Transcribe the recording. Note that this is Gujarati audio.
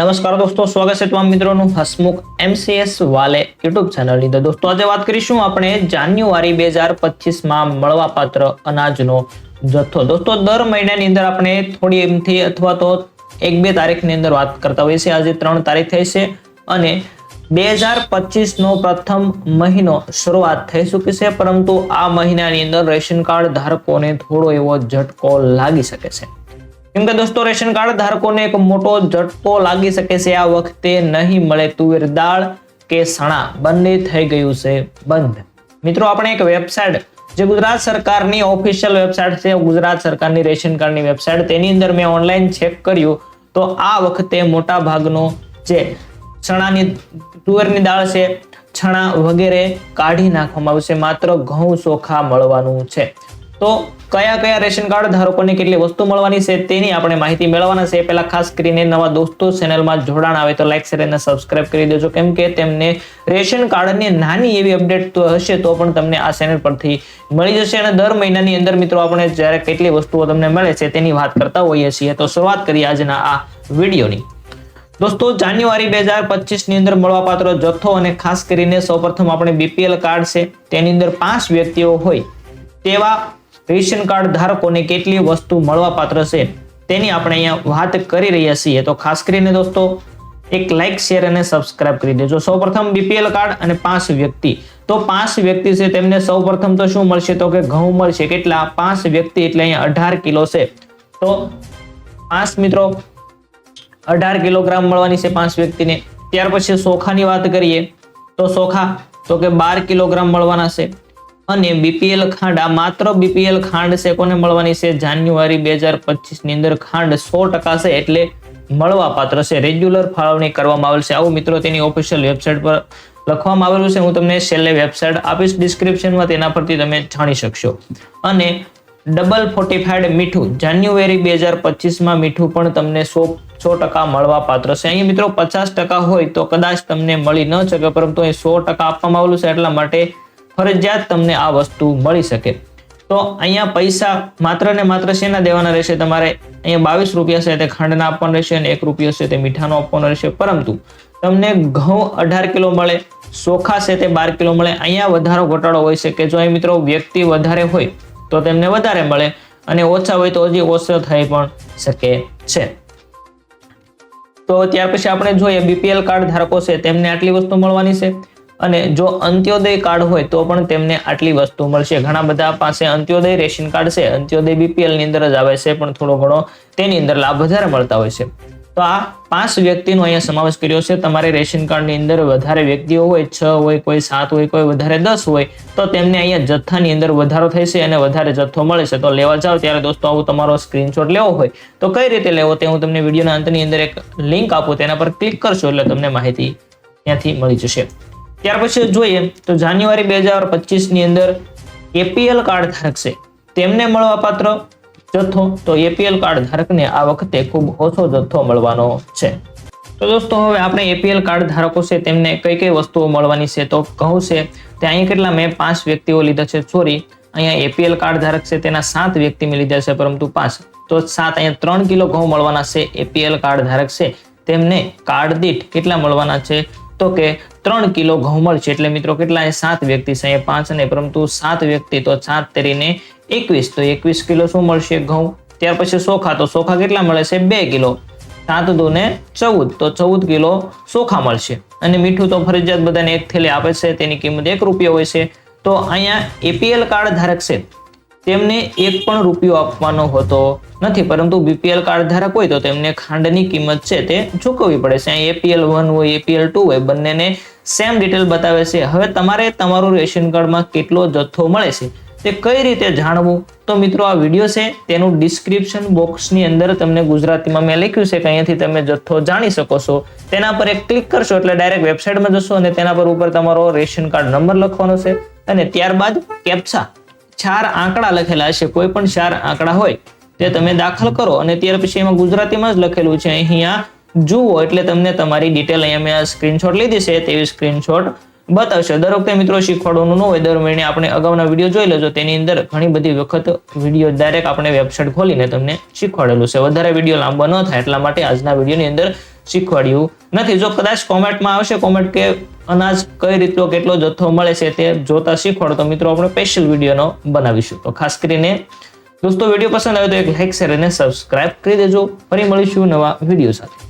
નમસ્કાર દોસ્તો, સ્વાગત છે તમામ મિત્રોનું હસમુખ એમસીએસ વાલે યુટ્યુબ ચેનલની. અંદર દોસ્તો, આજે વાત કરીશું આપણે જાન્યુઆરી બે હજાર પચીસમાં મળવાપાત્ર અનાજનો જથ્થો. દોસ્તો, દર મહિનાની અંદર આપણે થોડી એમથી અથવા તો એક બે તારીખની અંદર વાત કરતા હોઈએ છીએ. આજે ત્રણ તારીખ થઈ છે અને બે હજાર પચીસનો પ્રથમ મહિનો શરૂઆત થઈ ચૂકી છે. પરંતુ આ મહિનાની અંદર રેશન કાર્ડ ધારકોને થોડો એવો ઝટકો લાગી શકે છે. કેમ કે દોસ્તો, રેશન કાર્ડ ધારકોને એક મોટો ઝટકો લાગી શકે છે. આ વખતે નહીં મળે તુવેર દાળ કે સણા. બંને થઈ ગયું છે બંધ. મિત્રો, આપણે એક વેબસાઇટ જે ગુજરાત સરકારની ઓફિશિયલ વેબસાઇટ છે, ગુજરાત સરકારની રેશન કાર્ડની વેબસાઇટ, તેની અંદર મેં ઓનલાઈન ચેક કર્યું. તો આ વખતે મોટા ભાગનો જે ચણાની, તુવેરની દાળ છે, છણા વગેરે કાઢી નાખવામાં આવશે. માત્ર ઘઉં ચોખા મળવાનું છે. તો કયા કયા રેશન કાર્ડ ધારકોને કેટલી વસ્તુ મળવાની છે તેની આપણે માહિતી મેળવવાના છે. પહેલા ખાસ કરીને નવા દોસ્તો ચેનલમાં જોડાણ આવે તો લાઈક શેર અને સબસ્ક્રાઇબ કરી દેજો. કેમ કે તેમને રેશન કાર્ડની નાની એવી અપડેટ તો હશે તો પણ તમને આ ચેનલ પરથી મળી જશે અને દર મહિનાની અંદર મિત્રો આપણે જ્યારે કેટલી વસ્તુઓ તમને મળે છે તેની વાત કરતા હોઈએ છીએ. તો શરૂઆત કરીએ આજના આ વિડીયોની. દોસ્તો, જાન્યુઆરી બે હજાર પચીસની અંદર મળવાપાત્ર જથ્થો અને ખાસ કરીને સૌપ્રથમ આપણે બીપીએલ કાર્ડ છે. તેની અંદર પાંચ વ્યક્તિઓ હોય. તેવા રેશન કાર્ડ ધારકોને કેટલી વસ્તુ મળવાપાત્ર છે તેની આપણે અહીંયા વાત કરી રહ્યા છીએ. તો ખાસ કરીને દોસ્તો, એક લાઇક શેર અને સબસ્ક્રાઇબ કરી દેજો. સૌપ્રથમ બીપીએલ કાર્ડ અને પાંચ વ્યક્તિ. તો પાંચ વ્યક્તિ છે તેમને સૌપ્રથમ તો શું મળશે? તો કે ઘઉં મળશે. કેટલા? પાંચ વ્યક્તિ એટલે અહીંયા અઢાર કિલો છે. તો પાંચ મિત્રો, અઢાર કિલોગ્રામ મળવાની છે પાંચ વ્યક્તિને. ત્યાર પછી સોખાની વાત કરીએ. તો સોખા, તો કે બાર કિલોગ્રામ મળવાના છે. અને બીપીએલ ખાંડ, આ માત્ર બીપીએલ ખાંડ છે, કોને મળવાની છે? જાન્યુઆરી બે હજારની અંદર ખાંડ સો ટકા છે એટલે મળવા પાત્ર છે. રેગ્યુલર ફાળવણી કરવામાં આવેલ છે. આવું મિત્રો તેની ઓફિશિયલ વેબસાઇટ પર લખવામાં આવેલું છે. હું તમને છેલ્લે વેબસાઇટ આપીશ ડિસ્ક્રિપ્શનમાં તેના પરથી તમે જાણી શકશો. અને ડબલ ફોર્ટિફાઈડ મીઠું, જાન્યુઆરી બે હજાર પચીસમાં મીઠું પણ તમને સો સો ટકા મળવા પાત્ર છે. અહીં મિત્રો પચાસ ટકા હોય તો કદાચ તમને મળી ન શકે, પરંતુ અહીં સો ટકા આપવામાં આવેલું છે. એટલા માટે ફરજિયાત તમને આ વસ્તુ મળી શકે. તો અહીંયા પૈસા માત્ર ને માત્ર શેના દેવાના રહેશે? તમારે અહીંયા બાવીસ રૂપિયા છે, તે ખાંડના આપવાનું રહેશે અને એક રૂપિયો છે, તે મીઠાનો આપવાનો રહેશે. પરંતુ તમને ઘઉં અઢાર કિલો મળે, ચોખા છે, તે બાર કિલો મળે. અહીંયા વધારો ઘટાડો હોય છે કે જો અહીં મિત્રો વ્યક્તિ વધારે હોય, તો તેમને વધારે મળે અને ઓછા હોય તો હજી ઓછો થઈ પણ શકે છે. તો ત્યાર પછી આપણે જોઈએ બીપીએલ કાર્ડ ધારકો છે, તેમને આટલી વસ્તુ મળવાની છે. અને જો અંત્યોદય કાર્ડ હોય તો પણ તેમને આટલી વસ્તુ મળશે. ઘણા બધા પાસે અંત્યોદય રેશન કાર્ડ છે. અંત્યોદય બીપીએલની અંદર જ આવે છે, પણ થોડો ઘણો તેની અંદર લાભ વધારે મળતા હોય છે. તો આ પાંચ વ્યક્તિનો અહીંયા સમાવેશ કર્યો છે. તમારે રેશન કાર્ડની અંદર વધારે વ્યક્તિઓ હોય, છ હોય, કોઈ સાત હોય, કોઈ વધારે દસ હોય, તો તેમને અહીંયા જથ્થાની અંદર વધારો થશે અને વધારે જથ્થો મળે છે. તો લેવા જાઓ ત્યારે દોસ્તો, આવું તમારો સ્ક્રીનશોટ લેવો હોય તો કઈ રીતે લેવો તે હું તમને વિડીયોના અંતની અંદર એક લિંક આપું. તેના પર ક્લિક કરશો એટલે તમને માહિતી ત્યાંથી મળી જશે. ત્યાર પછી જોઈએ તો જાન્યુઆરી બે હજાર પચીસની અંદર એપીએલ કાર્ડ ધારક છે. તેમને મળવાપાત્ર જથ્થો. તો એપીએલ કાર્ડ ધારકને આ વખતે ખૂબ ઓછો જથ્થો મળવાનો છે. તો દોસ્તો, હવે આપણે એપીએલ કાર્ડ ધારકો છે તેમને કઈ કઈ વસ્તુઓ મળવાની છે તો કહું છે. તે અહીંયા કેટલા? મેં પાંચ વ્યક્તિઓ લીધા છે. સોરી, અહીંયા એપીએલ કાર્ડ ધારક છે તેના સાત વ્યક્તિ મેં લીધા છે, પરંતુ પાંચ. તો સાત, અહીંયા ત્રણ કિલો ઘઉં મળવાના છે. એપીએલ કાર્ડ ધારક છે. તેમને કાર્ડ દીઠ કેટલા મળવાના છે? તો કે ત્રણ કિલો ઘઉં મળશે એટલે મિત્રો કેટલા સાત વ્યક્તિ છે. પાંચ નહીં પરંતુ સાત વ્યક્તિ તો સાત તેરીને એકવીસ. તો એકવીસ કિલો શું મળશે ઘઉં? ત્યાર પછી સોખા. તો સોખા કેટલા મળે છે? બે કિલો. સાત દો ને ચૌદ. તો ચૌદ કિલો સોખા મળશે. અને મીઠું તો ફરજિયાત બધાને એક થેલી આપે છે. તેની કિંમત એક રૂપિયો હોય છે. તો અહીંયા એપીએલ કાર્ડ ધારક છે. તેમને એક પણ રૂપિયો આપવાનો હોતો નથી, પરંતુ બીપીએલ કાર્ડ ધારક હોય તો તેમને ખાંડની કિંમત છે તે ચૂકવવી પડે છે. અહીં એપીએલ વન હોય એપીએલ ટુ હોય, બંનેને સેમ ડિટેલ બતાવે છે. હવે તમારે તમારું રેશન કાર્ડમાં કેટલો જથ્થો મળે છે તે કઈ રીતે જાણવું? તો મિત્રો, આ વીડિયો છે તેનું ડિસ્ક્રિપ્શન બોક્સની અંદર તમને ગુજરાતીમાં મેં લખ્યું છે કે અહીંયાથી તમે જથ્થો જાણી શકો છો. તેના પર એક ક્લિક કરશો એટલે ડાયરેક્ટ વેબસાઇટમાં જશો અને તેના પર ઉપર તમારો રેશન કાર્ડ નંબર લખવાનો છે અને ત્યારબાદ કેપ્સા ચાર આંકડા લખેલા હશે, કોઈ પણ ચાર આંકડા હોય, તે તમે દાખલ કરો અને ત્યાર પછી એમાં ગુજરાતીમાં જ લખેલું છે. અહીંયા જુઓ, એટલે તમને તમારી ડિટેલ અહીંયા મેં સ્ક્રીનશોટ લીધી છે, તેવી સ્ક્રીનશોટ બતાવશે. દર વખતે મિત્રો શીખવાડવાનું ન હોય, દર મહિને આપણે અગાઉના વીડિયો જોઈ લેજો, તેની અંદર ઘણી બધી વખત વીડિયો ડાયરેક્ટ આપણે વેબસાઇટ ખોલીને તમને શીખવાડેલું છે. વધારે વીડિયો લાંબો ન થાય, એટલા માટે આજના વિડીયોની અંદર શીખવાડ્યું નથી. જો કદાચ કોમેન્ટમાં આવશે, કોમેન્ટ કે અનાજ કઈ રીતનો કેટલો જથ્થો મળે છે તે જોતા શીખવાડો. તો મિત્રો, આપણે સ્પેશિયલ વિડીયોનો બનાવીશું. તો ખાસ કરીને દોસ્તો, વીડિયો પસંદ આવે તો એક લાઈક શેર અને સબસ્ક્રાઇબ કરી દેજો. ફરી મળીશું નવા વીડિયો સાથે.